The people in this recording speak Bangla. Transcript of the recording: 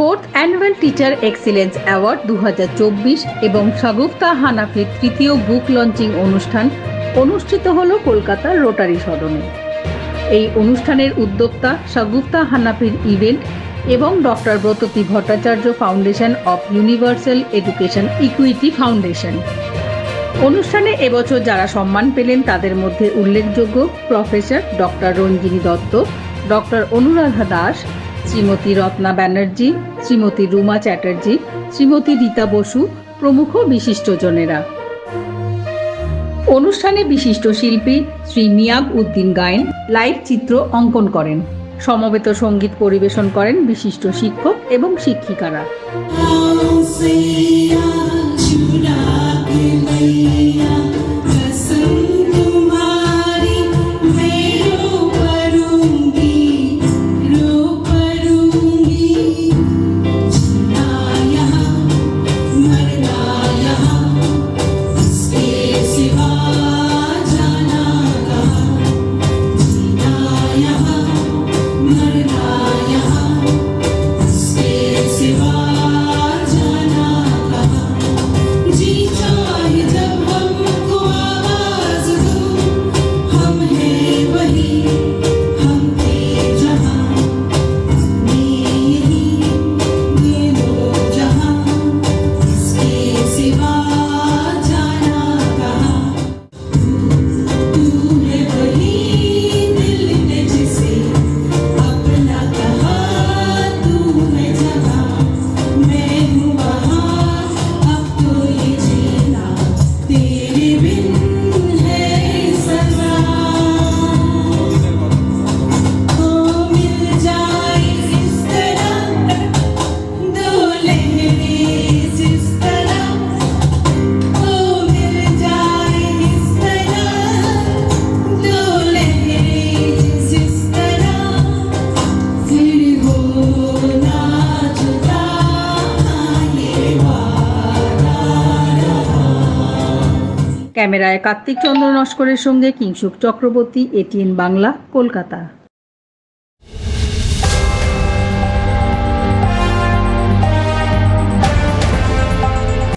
Fourth annual teacher excellence award দু হাজার চব্বিশ এবং শাগুফতা হানাফির তৃতীয় বুক লঞ্চিং অনুষ্ঠান অনুষ্ঠিত হল কলকাতার রোটারি সদনে। এই অনুষ্ঠানের উদ্যোক্তা শাগুফতা হানাফির ইভেন্ট এবং doctor Bratati Bhattacharya foundation of universal education equity foundation. অনুষ্ঠানে এবছর যারা সম্মান পেলেন তাদের মধ্যে উল্লেখযোগ্য professor doctor Ranjini Dutta, doctor Anuradha Das Shrimati Ratna Banerjee, Shrimati Ruma Chatterjee, Shrimati Rita Basu, প্রমুখ বিশিষ্টজনেরা। অনুষ্ঠানে বিশিষ্ট শিল্পী শ্রী মিয়াব উদ্দিন গায়েন লাইভ চিত্র অঙ্কন করেন। সমবেত সংগীত পরিবেশন করেন বিশিষ্ট শিক্ষক এবং শিক্ষিকারা। ক্যামেরায় কার্তিক চন্দ্র নস্করের সঙ্গে কিংশুক চক্রবর্তী এটিএন বাংলা কলকাতা।